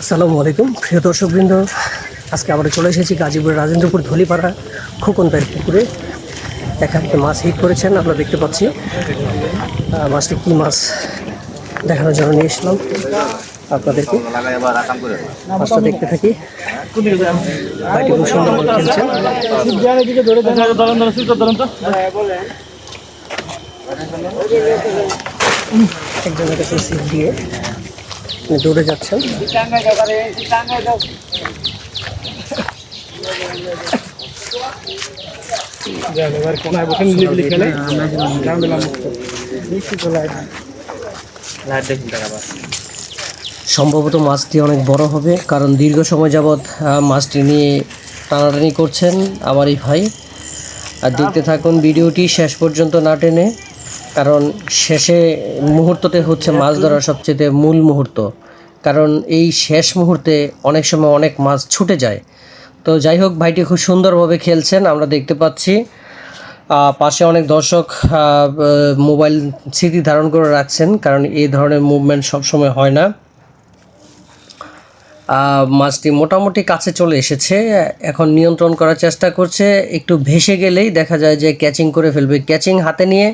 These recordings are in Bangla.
আসসালামু আলাইকুম। প্রিয় দর্শকবৃন্দ, আজকে আবার চলে এসেছি গাজীপুরের রাজেন্দ্রপুর ধলিপাড়া খোকন ভাইয়ের পুকুরে। এখানে মাছ হিট করেছেন আমরা দেখতে পাচ্ছি। মাছটি কী মাছ দেখানোর জন্য নিয়ে এসলাম আপনাদেরকে। মাছটা দেখতে থাকি। ভাইটি খুব সুন্দর করে খেলছেন একজনের কাছে সিট দিয়ে দৌড়ে যাচ্ছেন সম্ভবত মাছটি অনেক বড় হবে, কারণ দীর্ঘ সময় যাবৎ মাছটি নিয়ে টানাটানি করছেন আমার এই ভাই। আর দেখতে থাকুন, ভিডিওটি শেষ পর্যন্ত না টেনে। কারণ শেষে মুহূর্ততে হচ্ছে মাছ ধরার সবচেয়ে মূল মুহূর্ত। কারণ এই শেষ মুহূর্তে অনেক সময় অনেক মাছ ছুটে যায়। তো যাই হোক, ভাইটি খুব সুন্দরভাবে খেলছেন, আমরা দেখতে পাচ্ছি। পাশে অনেক দর্শক মোবাইল স্মৃতি ধারণ করে রাখছেন, কারণ এই ধরনের মুভমেন্ট সবসময় হয় না। মাছটি মোটামুটি কাছে চলে এসেছে। এখন নিয়ন্ত্রণ করার চেষ্টা করছে। একটু ভেসে গেলেই দেখা যায় যে ক্যাচিং করে ফেলবে। ক্যাচিং হাতে নিয়ে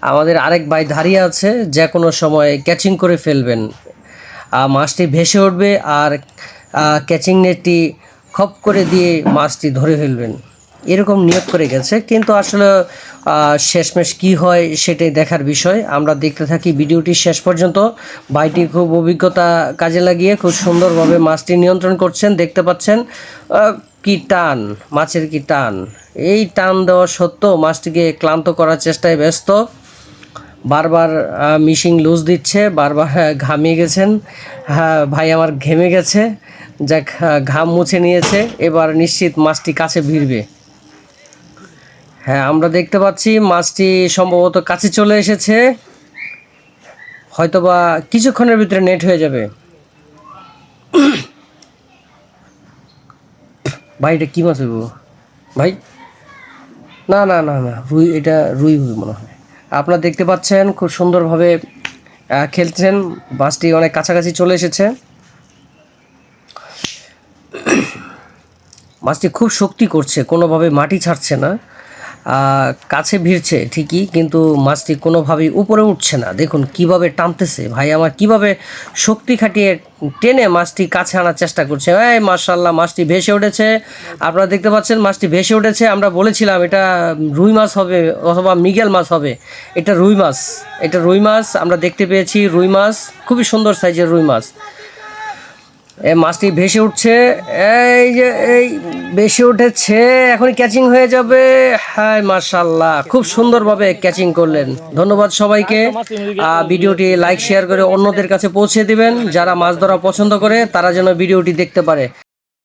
আমাদের আরেক ভাই দাঁড়িয়ে আছে। যে কোনো সময় ক্যাচিং করে ফেলবেন। মাছটি ভেসে উঠবে আর ক্যাচিং নেটটি খপ করে দিয়ে মাছটি ধরে ফেলবেন। এরকম নিয়োগ করে গেছে। কিন্তু আসলে শেষমেশ কি হয় সেটাই দেখার বিষয়। আমরা দেখতে থাকি ভিডিওটি শেষ পর্যন্ত। ভাইটি খুব অভিজ্ঞতা কাজে লাগিয়ে খুব সুন্দরভাবে মাছটি নিয়ন্ত্রণ করছেন। দেখতে পাচ্ছেন কি টান, মাছের কি টান। এই টান দেওয়া সত্ত্বেও মাছটিকে ক্লান্ত করার চেষ্টায় ব্যস্ত। বারবার মিশিং লুজ দিচ্ছে, বারবার ঘামিয়ে গেছেন। হ্যাঁ ভাই আমার ঘেমে গেছে। যাক ঘাম মুছে নিয়েছে। এবার নিশ্চিত মাছটি কাছে ভিড়বে। হ্যাঁ আমরা দেখতে পাচ্ছি মাছটি সম্ভবত কাছে চলে এসেছে। হয়তোবা কিছুক্ষণের ভিতরে নেট হয়ে যাবে। ভাই, এটা কী মাছ হইব? ভাই, না না না না, রুই, এটা রুই হবে মনে হয়। আপনারা দেখতে পাচ্ছেন খুব সুন্দরভাবে খেলছেন। বাসটি অনেক কাছাকাছি চলে এসেছে। মাছটি খুব শক্তি করছে, কোনোভাবে মাটি ছাড়ছে না। কাছে ভিড়ছে ঠিকই, কিন্তু মাছটি কোনোভাবেই উপরে উঠছে না। দেখুন কীভাবে টানতেছে। ভাই, আমার কীভাবে শক্তি খাটিয়ে টেনে মাছটি কাছে আনার চেষ্টা করছে। এই মার্শাল্লাহ মাছটি ভেসে উঠেছে। আপনারা দেখতে পাচ্ছেন, মাছটি ভেসে উঠেছে। আমরা বলেছিলাম, এটা রুই মাছ হবে অথবা মিগেল মাছ হবে। এটা রুই মাছ। এটা রুই মাছ, আমরা দেখতে পেয়েছি রুই মাছ। খুবই সুন্দর সাইজের রুই মাছ। এ মাছটি ভেসে উঠছে। এই যে, এই ভেসে উঠেছে এখন ক্যাচিং হয়ে যাবে। হাই মার্শাল্লাহ খুব সুন্দরভাবে ক্যাচিং করলেন। ধন্যবাদ সবাইকে। ভিডিওটি লাইক শেয়ার করে অন্যদের কাছে পৌঁছে দিবেন। যারা মাছ ধরা পছন্দ করে, তারা যেন ভিডিওটি দেখতে পারে।